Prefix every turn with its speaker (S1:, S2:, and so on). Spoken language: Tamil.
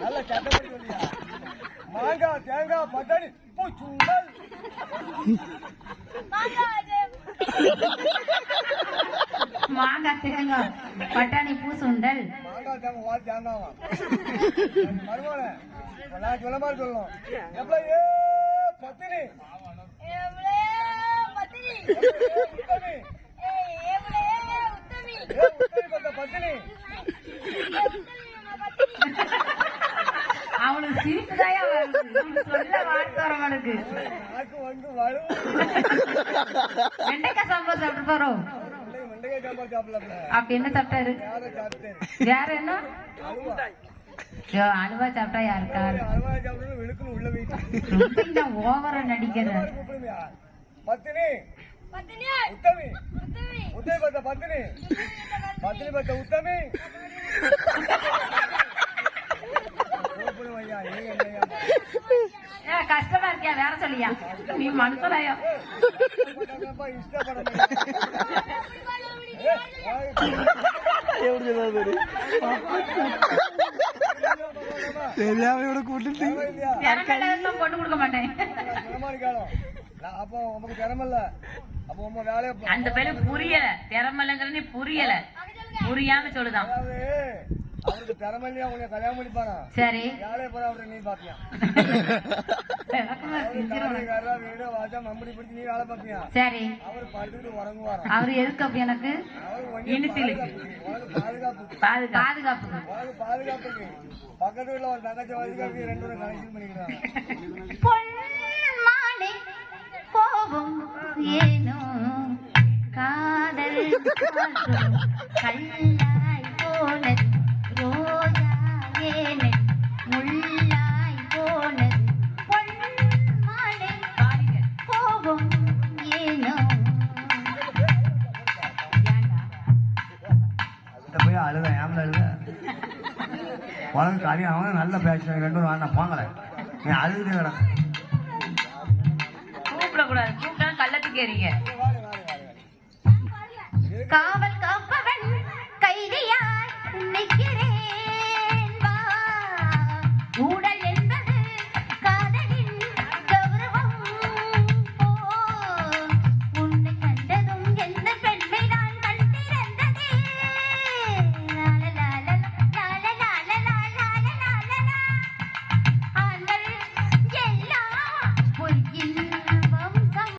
S1: நல்ல சட்டப்படி சொல்லியா மாங்காய் தேங்காய் பட்டாணி. பூச்சுண்டல்
S2: மாங்காய் தேங்காய் பட்டாணி பூ சுண்டல்.
S1: மாங்காய் தேங்காய் வா தேங்காவா? மருமோனே நான் சொல்ல மாதிரி சொல்லணும். எப்ப ஏ பத்தினி. ஏ, உத்தமி ஏ உத்தமி பத்த பத்தினி
S2: அவனுக்கு சிரிப்பு தாயா வருது இவனுக்கு சொல்ல வார்த்தை
S1: வரும்
S2: வெண்டைக்காய் சாம்பார் சாப்பிட்டு போறோம். அப்படி என்ன சாப்பிட்டாரு? வேற என்ன?
S1: அல்வா
S2: சாப்பிட்டா யாருக்கா ஓவரா நடிக்கிற.
S1: பத்தினி. உத்தமி. உத்தமி பத்த பத்தினி. பத்தினி பத்த உத்தமி.
S2: நீ மனுஷனாயோ
S1: பட்டாக்கப்பா இஷ்டப்பட
S3: தெரியாம இவனை கூட்டிட்டு
S2: பொண்ணு கொடுக்க மாட்டேன்
S1: அப்போ உமக்கு திறமல்ல அப்போ உங்க வேலையை
S2: அந்த பையன் புரியல திறமைலங்கிற நீ புரியல புரியாம சொல்லுதான்
S1: அவருக்கு திறமையிலேயே அவங்க கல்யாணம் பண்ணிப்பானா
S2: சரி.
S1: வேலையை போற அவரை நீ. காரா வீடு வாசா மம்படி பிடிச்சி நீ வேலை பார்ப்பியா
S2: சரி.
S1: அவர் படுத்துட்டு உறங்குவாராம்
S2: அவரு எதுக்கு எனக்கு? இனிசிலு
S1: பாதுகாப்பு
S2: பாதுகா பாதுகாப்பு
S1: உனக்கு பாதுகாப்புக்கு பக்கத்து வீட்டுல ஒரு தங்கச்சி பாதுகாப்பு ரெண்டு பேரும் கனெக்ஷன் பண்ணிக்கிறாங்க.
S2: கோபம் ஏனோ? காதல் கல்லாய் போனது.
S3: போய் அழுத ஏமல அழுத? உலக காலி அவன் நல்ல பேசுறாங்க ரெண்டு பேரும் வேண்டாம் போங்களே நீ அழுதுட்டு கிடக்க
S2: கூப்பிடக்கூடாது. கூப்பிட்டா கள்ளத்துக்கு ஏறீங்க. காவல் காப்பவன் கைதியாய் நிற்கிறேன்.